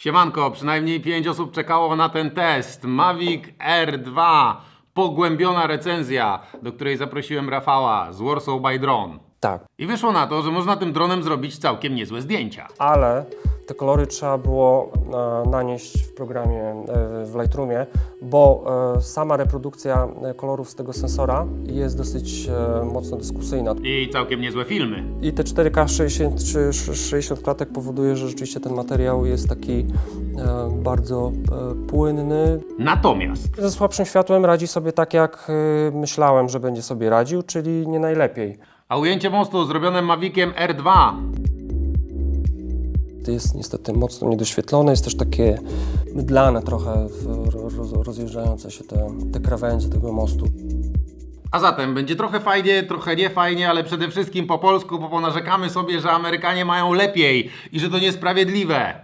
Siemanko, przynajmniej 5 osób czekało na ten test. Mavic R2, pogłębiona recenzja, do której zaprosiłem Rafała z Warsaw by Drone. Tak, I wyszło na to, że można tym dronem zrobić całkiem niezłe zdjęcia. ale te kolory trzeba było e, nanieść w programie e, w Lightroomie, bo e, sama reprodukcja e, kolorów z tego sensora jest dosyć e, mocno dyskusyjna. I całkiem niezłe filmy. I te 4K 60 czy 60 klatek powoduje, że rzeczywiście ten materiał jest taki e, bardzo e, płynny. Natomiast Ze słabszym światłem radzi sobie tak, jak e, myślałem, że będzie sobie radził, czyli nie najlepiej. A ujęcie mostu zrobione Maviciem R2 To jest niestety mocno niedoświetlone, jest też takie mydlane trochę, roz, rozjeżdżające się te, te krawędzie tego mostu. A zatem będzie trochę fajnie, trochę nie fajnie, ale przede wszystkim po polsku, bo ponarzekamy sobie, że Amerykanie mają lepiej i że to niesprawiedliwe.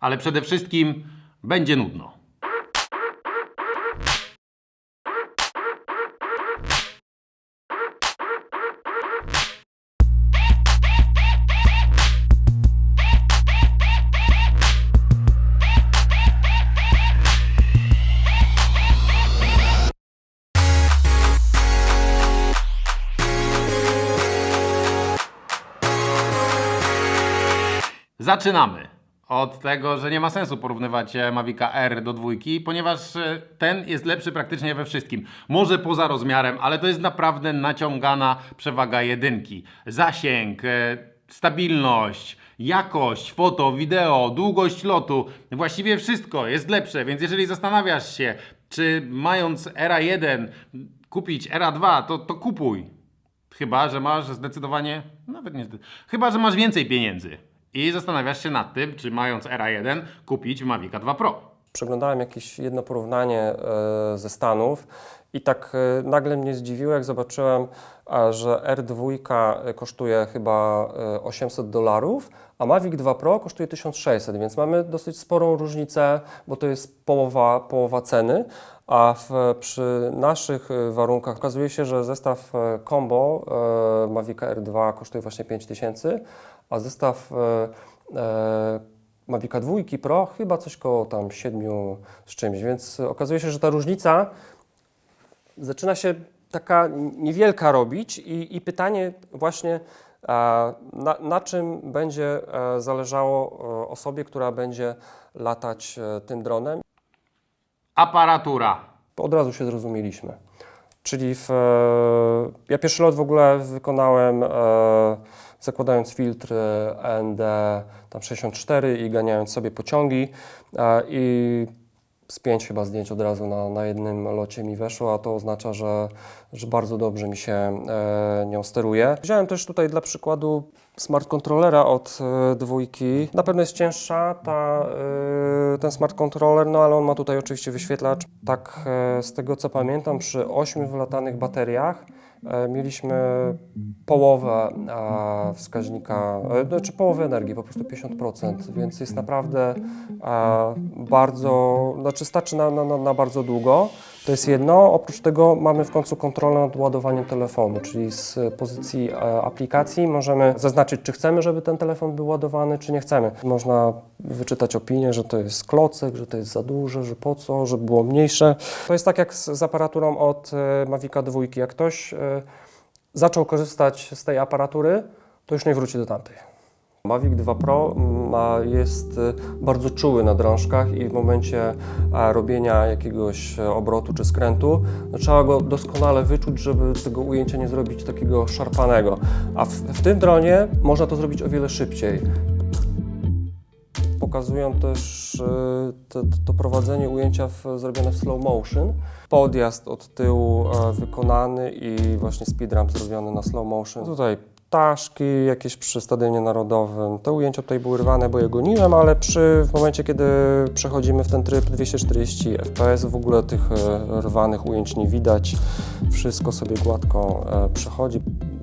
Ale przede wszystkim będzie nudno. Zaczynamy od tego, że nie ma sensu porównywać e, Mavica R do dwójki, ponieważ e, ten jest lepszy praktycznie we wszystkim. Może poza rozmiarem, ale to jest naprawdę naciągana przewaga jedynki. Zasięg, e, stabilność, jakość foto, wideo, długość lotu, właściwie wszystko jest lepsze, więc jeżeli zastanawiasz się, czy mając Era 1 kupić Era 2, to, to kupuj. Chyba, że masz zdecydowanie, nawet nie, chyba, że masz więcej pieniędzy i zastanawiasz się nad tym, czy mając Era 1 kupić Mavica 2 Pro. Przeglądałem jakieś jedno porównanie e, ze Stanów i tak e, nagle mnie zdziwiło, jak zobaczyłem, że R2 kosztuje chyba e, 800 dolarów, a Mavic 2 Pro kosztuje 1600, więc mamy dosyć sporą różnicę, bo to jest połowa, połowa ceny. A w, przy naszych e, warunkach okazuje się, że zestaw e, combo e, Mavica R2 kosztuje właśnie 5000, a zestaw e, e, Mavica 2 Pro chyba coś koło tam 7 z czymś, więc okazuje się, że ta różnica zaczyna się taka niewielka robić i, i pytanie właśnie na, na czym będzie e, zależało e, osobie, która będzie latać e, tym dronem. Aparatura. Od razu się zrozumieliśmy. Czyli w, e, ja pierwszy lot w ogóle wykonałem e, zakładając filtr e, ND tam 64 i ganiając sobie pociągi e, i z pięć chyba zdjęć od razu na, na jednym locie mi weszło, a to oznacza, że, że bardzo dobrze mi się e, nią steruje. Wziąłem też tutaj dla przykładu smart controllera od e, dwójki. Na pewno jest cięższa ta, e, ten smart controller, no ale on ma tutaj oczywiście wyświetlacz. Tak e, z tego co pamiętam, przy 8 wylatanych bateriach mieliśmy połowę e, wskaźnika, e, znaczy połowę energii, po prostu 50%, więc jest naprawdę e, bardzo, znaczy starczy na, na- na bardzo długo. To jest jedno. Oprócz tego mamy w końcu kontrolę nad ładowaniem telefonu, czyli z pozycji e, aplikacji możemy zaznaczyć, czy chcemy, żeby ten telefon był ładowany, czy nie chcemy. Można wyczytać opinię, że to jest klocek, że to jest za duże, że po co, żeby było mniejsze. To jest tak jak z, z aparaturą od e, Mavica 2. Jak ktoś e, zaczął korzystać z tej aparatury, to już nie wróci do tamtej. Mavic 2 Pro ma, jest e, bardzo czuły na drążkach i w momencie robienia jakiegoś obrotu czy skrętu no, trzeba go doskonale wyczuć, żeby tego ujęcia nie zrobić takiego szarpanego. A w, w tym dronie można to zrobić o wiele szybciej. Pokazują też e, to, to prowadzenie ujęcia w, zrobione w slow motion. Podjazd od tyłu wykonany i właśnie speedramp zrobiony na slow motion. Tutaj ptaszki jakieś przy Stadionie Narodowym. Te ujęcia tutaj były rwane, bo je goniłem, ale przy, w momencie, kiedy przechodzimy w ten tryb 240 fps, w ogóle tych e, rwanych ujęć nie widać. Wszystko sobie gładko e, przechodzi.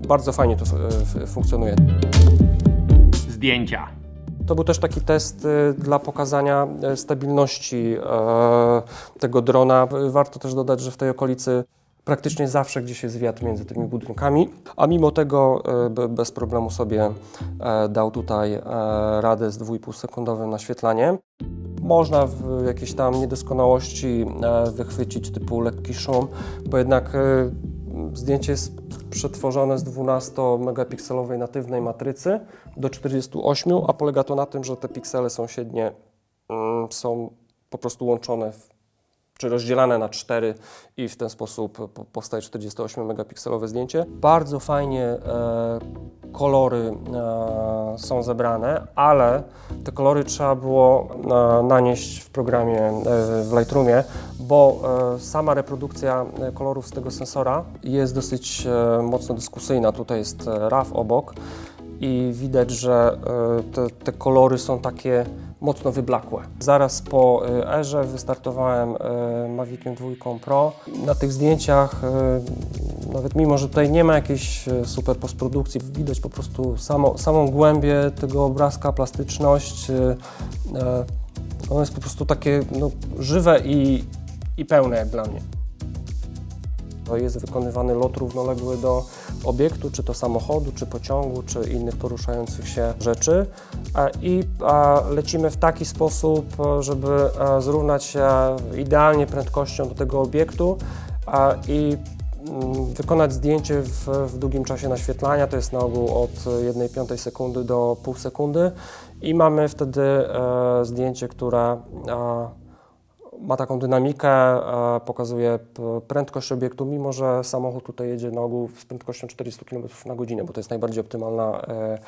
Bardzo fajnie to f- funkcjonuje. Zdjęcia. To był też taki test dla pokazania stabilności e, tego drona. Warto też dodać, że w tej okolicy praktycznie zawsze gdzieś jest wiatr między tymi budynkami, a mimo tego e, be- bez problemu sobie e, dał tutaj e, radę z 2,5 sekundowym naświetlaniem. Można jakieś tam niedoskonałości wychwycić typu lekki szum, bo jednak zdjęcie jest przetworzone z 12-megapikselowej natywnej matrycy do 48, a polega to na tym, że te piksele sąsiednie mm, są po prostu łączone w czy rozdzielane na cztery i w ten sposób po- powstaje 48-megapikselowe zdjęcie. Bardzo fajnie e, kolory e, są zebrane, ale te kolory trzeba było e, nanieść w programie e, w Lightroomie, bo e, sama reprodukcja e, kolorów z tego sensora jest dosyć e, mocno dyskusyjna. Tutaj jest e, RAW obok i widać, że e, te, te kolory są takie mocno wyblakłe. Zaraz po e, Erze wystartowałem e, Maviciem 2 Pro. Na tych zdjęciach, e, nawet mimo, że tutaj nie ma jakiejś super postprodukcji, widać po prostu samo, samą głębię tego obrazka, plastyczność. Ono jest po prostu takie no, żywe i, i pełne jak dla mnie. To jest wykonywany lot równoległy do obiektu, czy to samochodu, czy pociągu, czy innych poruszających się rzeczy. I lecimy w taki sposób, żeby e, zrównać się idealnie prędkością do tego obiektu i mm, wykonać zdjęcie w, w długim czasie naświetlania, to jest na ogół od 1,5 sekundy do pół sekundy i mamy wtedy e, zdjęcie, które e, ma taką dynamikę, e, pokazuje prędkość obiektu, mimo że samochód tutaj jedzie na ogół z prędkością 400 km na godzinę, bo to jest najbardziej optymalna e,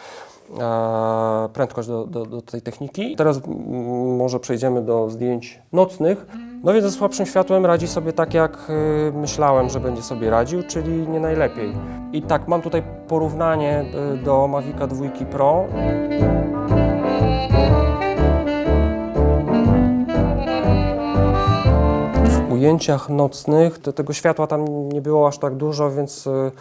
e, prędkość do, do, do tej techniki. Teraz może przejdziemy do zdjęć nocnych. No więc ze słabszym światłem radzi sobie tak, jak myślałem, że będzie sobie radził, czyli nie najlepiej. I tak, mam tutaj porównanie do Mavica 2 Pro. Ujęciach nocnych to, tego światła tam nie było aż tak dużo, więc y,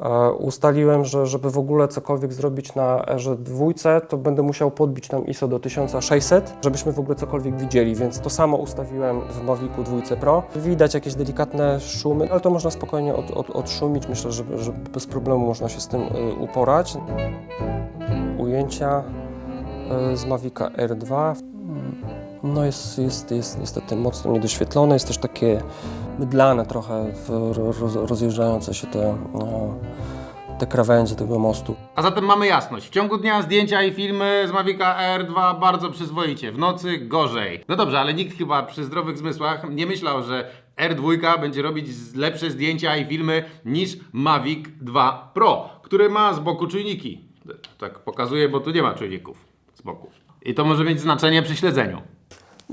e, ustaliłem, że żeby w ogóle cokolwiek zrobić na erze dwójce, to będę musiał podbić tam ISO do 1600, żebyśmy w ogóle cokolwiek widzieli, więc to samo ustawiłem w Mavicu dwójce Pro. Widać jakieś delikatne szumy, ale to można spokojnie od, od, odszumić. Myślę, że, że bez problemu można się z tym y, uporać. Ujęcia y, z Mavica R2 no jest, jest, jest niestety mocno niedoświetlone, jest też takie mydlane trochę, rozjeżdżające się te, no, te krawędzie tego mostu. A zatem mamy jasność. W ciągu dnia zdjęcia i filmy z Mavica R2 bardzo przyzwoicie, w nocy gorzej. No dobrze, ale nikt chyba przy zdrowych zmysłach nie myślał, że R2 będzie robić lepsze zdjęcia i filmy niż Mavic 2 Pro, który ma z boku czujniki. Tak pokazuje, bo tu nie ma czujników z boku. I to może mieć znaczenie przy śledzeniu.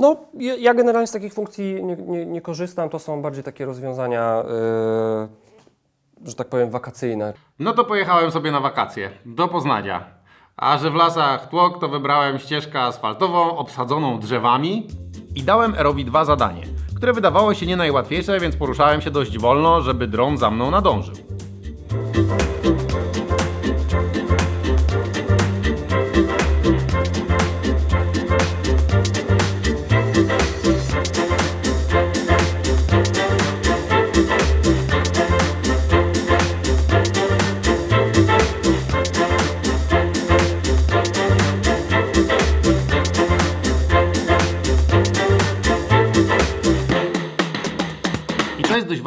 No, ja generalnie z takich funkcji nie, nie, nie korzystam, to są bardziej takie rozwiązania, yy, że tak powiem, wakacyjne. No to pojechałem sobie na wakacje do Poznania. A że w lasach tłok, to wybrałem ścieżkę asfaltową obsadzoną drzewami i dałem Erowi dwa zadanie, które wydawało się nie najłatwiejsze, więc poruszałem się dość wolno, żeby dron za mną nadążył.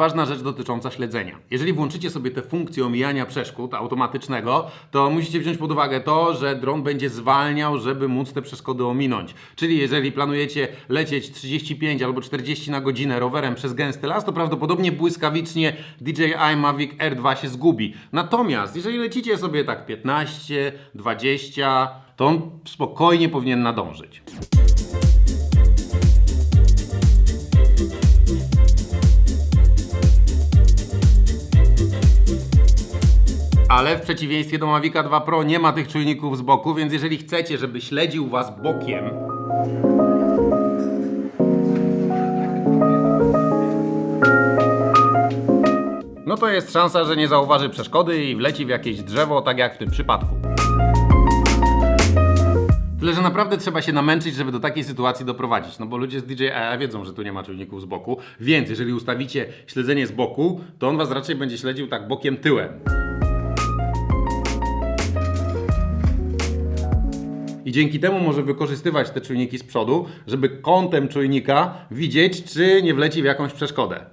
Ważna rzecz dotycząca śledzenia. Jeżeli włączycie sobie tę funkcję omijania przeszkód automatycznego, to musicie wziąć pod uwagę to, że dron będzie zwalniał, żeby móc te przeszkody ominąć. Czyli jeżeli planujecie lecieć 35 albo 40 na godzinę rowerem przez gęsty las, to prawdopodobnie błyskawicznie DJI Mavic R2 się zgubi. Natomiast jeżeli lecicie sobie tak 15, 20, to on spokojnie powinien nadążyć. Ale w przeciwieństwie do Mavica 2 Pro nie ma tych czujników z boku, więc jeżeli chcecie, żeby śledził Was bokiem, no to jest szansa, że nie zauważy przeszkody i wleci w jakieś drzewo, tak jak w tym przypadku. Tyle, że naprawdę trzeba się namęczyć, żeby do takiej sytuacji doprowadzić. No bo ludzie z DJI wiedzą, że tu nie ma czujników z boku, więc jeżeli ustawicie śledzenie z boku, to on was raczej będzie śledził tak bokiem tyłem. I dzięki temu może wykorzystywać te czujniki z przodu, żeby kątem czujnika widzieć, czy nie wleci w jakąś przeszkodę.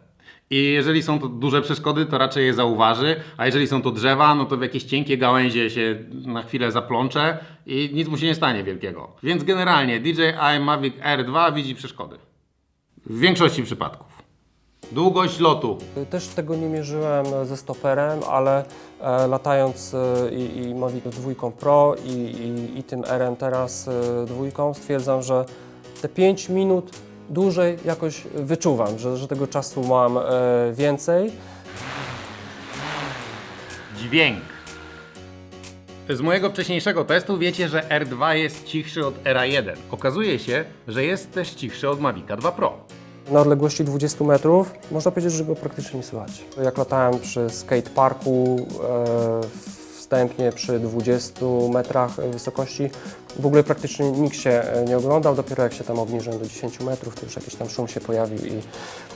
I jeżeli są to duże przeszkody, to raczej je zauważy, a jeżeli są to drzewa, no to w jakieś cienkie gałęzie się na chwilę zaplącze i nic mu się nie stanie wielkiego. Więc generalnie DJI Mavic R2 widzi przeszkody. W większości przypadków. Długość lotu. Też tego nie mierzyłem ze stoperem, ale e, latając e, i, i Mavic 2 Pro i, i, i tym RM teraz e, dwójką stwierdzam, że te 5 minut dłużej jakoś wyczuwam, że, że tego czasu mam e, więcej. Dźwięk. Z mojego wcześniejszego testu wiecie, że R2 jest cichszy od Era 1. Okazuje się, że jest też cichszy od Mavica 2 Pro. Na odległości 20 metrów można powiedzieć, że go praktycznie nie słychać. Jak latałem przy skateparku e, wstępnie przy 20 metrach wysokości, w ogóle praktycznie nikt się e, nie oglądał. Dopiero jak się tam obniżyłem do 10 metrów, to już jakiś tam szum się pojawił i,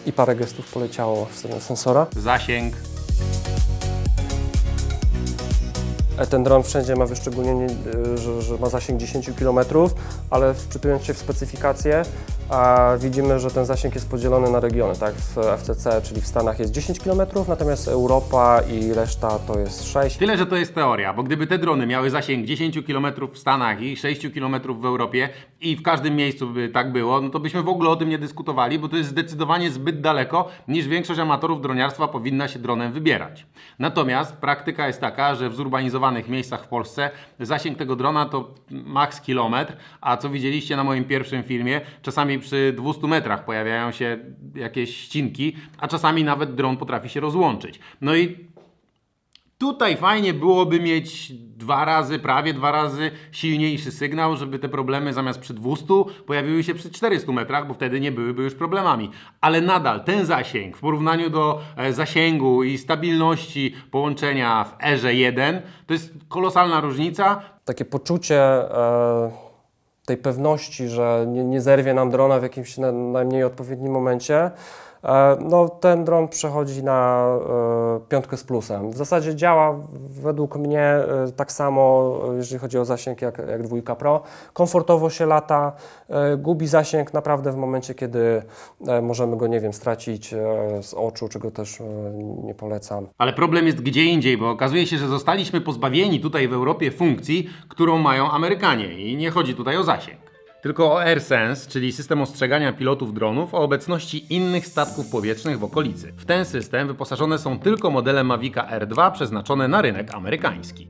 i parę gestów poleciało w stronę sensora. Zasięg. E, Ten dron wszędzie ma wyszczególnienie, że, że ma zasięg 10 km, ale wczytując się w specyfikację, a widzimy, że ten zasięg jest podzielony na regiony. Tak? W FCC, czyli w Stanach jest 10 km, natomiast Europa i reszta to jest 6. Tyle, że to jest teoria, bo gdyby te drony miały zasięg 10 km w Stanach i 6 km w Europie i w każdym miejscu by tak było, no to byśmy w ogóle o tym nie dyskutowali, bo to jest zdecydowanie zbyt daleko, niż większość amatorów droniarstwa powinna się dronem wybierać. Natomiast praktyka jest taka, że w zurbanizowanych miejscach w Polsce zasięg tego drona to maks kilometr, a co widzieliście na moim pierwszym filmie, czasami przy 200 metrach pojawiają się jakieś ścinki, a czasami nawet dron potrafi się rozłączyć. No i Tutaj fajnie byłoby mieć dwa razy, prawie dwa razy silniejszy sygnał, żeby te problemy zamiast przy 200 pojawiły się przy 400 metrach, bo wtedy nie byłyby już problemami. Ale nadal ten zasięg w porównaniu do e, zasięgu i stabilności połączenia w Erze 1 to jest kolosalna różnica. Takie poczucie e, tej pewności, że nie, nie zerwie nam drona w jakimś na, najmniej odpowiednim momencie, no ten dron przechodzi na e, piątkę z plusem. W zasadzie działa według mnie e, tak samo, e, jeżeli chodzi o zasięg, jak, jak dwójka Pro. Komfortowo się lata, e, gubi zasięg naprawdę w momencie, kiedy e, możemy go, nie wiem, stracić e, z oczu, czego też e, nie polecam. Ale problem jest gdzie indziej, bo okazuje się, że zostaliśmy pozbawieni tutaj w Europie funkcji, którą mają Amerykanie i nie chodzi tutaj o zasięg. Tylko o AirSense, czyli system ostrzegania pilotów dronów o obecności innych statków powietrznych w okolicy. W ten system wyposażone są tylko modele Mavica R2 przeznaczone na rynek amerykański.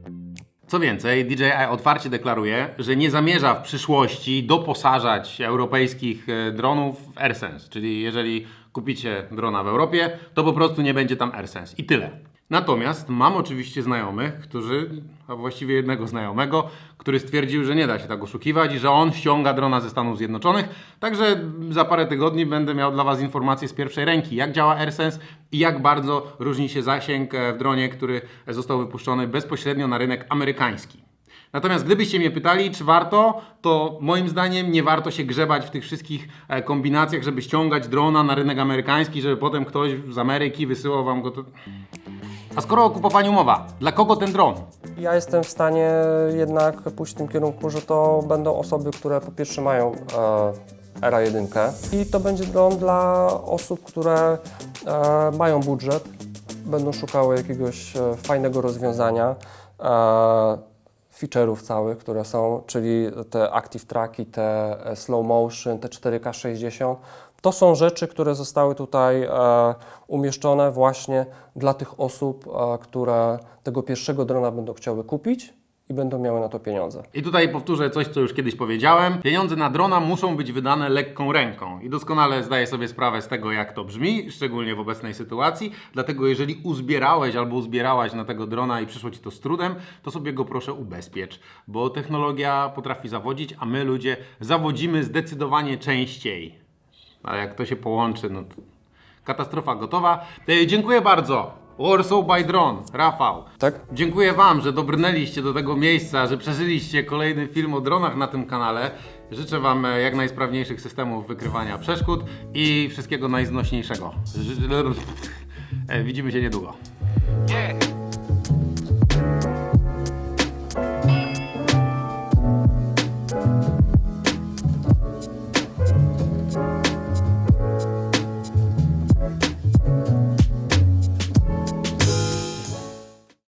Co więcej, DJI otwarcie deklaruje, że nie zamierza w przyszłości doposażać europejskich e, dronów w AirSense. Czyli jeżeli kupicie drona w Europie, to po prostu nie będzie tam AirSense. I tyle. Natomiast mam oczywiście znajomych, którzy, a właściwie jednego znajomego, który stwierdził, że nie da się tak oszukiwać i że on ściąga drona ze Stanów Zjednoczonych. Także za parę tygodni będę miał dla Was informacje z pierwszej ręki, jak działa AirSense i jak bardzo różni się zasięg e, w dronie, który został wypuszczony bezpośrednio na rynek amerykański. Natomiast gdybyście mnie pytali, czy warto, to moim zdaniem nie warto się grzebać w tych wszystkich e, kombinacjach, żeby ściągać drona na rynek amerykański, żeby potem ktoś z Ameryki wysyłał Wam go. To... A skoro o kupowaniu mowa, dla kogo ten dron? Ja jestem w stanie jednak pójść w tym kierunku, że to będą osoby, które po pierwsze mają e, Era 1 i to będzie dron dla osób, które e, mają budżet, będą szukały jakiegoś e, fajnego rozwiązania. E, feature'ów całych, które są, czyli te active tracki, te e, slow motion, te 4K 60. To są rzeczy, które zostały tutaj e, umieszczone właśnie dla tych osób, e, które tego pierwszego drona będą chciały kupić i będą miały na to pieniądze. I tutaj powtórzę coś, co już kiedyś powiedziałem. Pieniądze na drona muszą być wydane lekką ręką. I doskonale zdaję sobie sprawę z tego, jak to brzmi, szczególnie w obecnej sytuacji. Dlatego, jeżeli uzbierałeś albo uzbierałaś na tego drona i przyszło ci to z trudem, to sobie go proszę ubezpiecz, bo technologia potrafi zawodzić, a my ludzie zawodzimy zdecydowanie częściej. A jak to się połączy, no to katastrofa gotowa. E, Dziękuję bardzo. Warsaw by Drone, Rafał. Tak? Dziękuję Wam, że dobrnęliście do tego miejsca, że przeżyliście kolejny film o dronach na tym kanale. Życzę Wam e, jak najsprawniejszych systemów wykrywania przeszkód i wszystkiego najznośniejszego. E, Widzimy się niedługo. Yeah.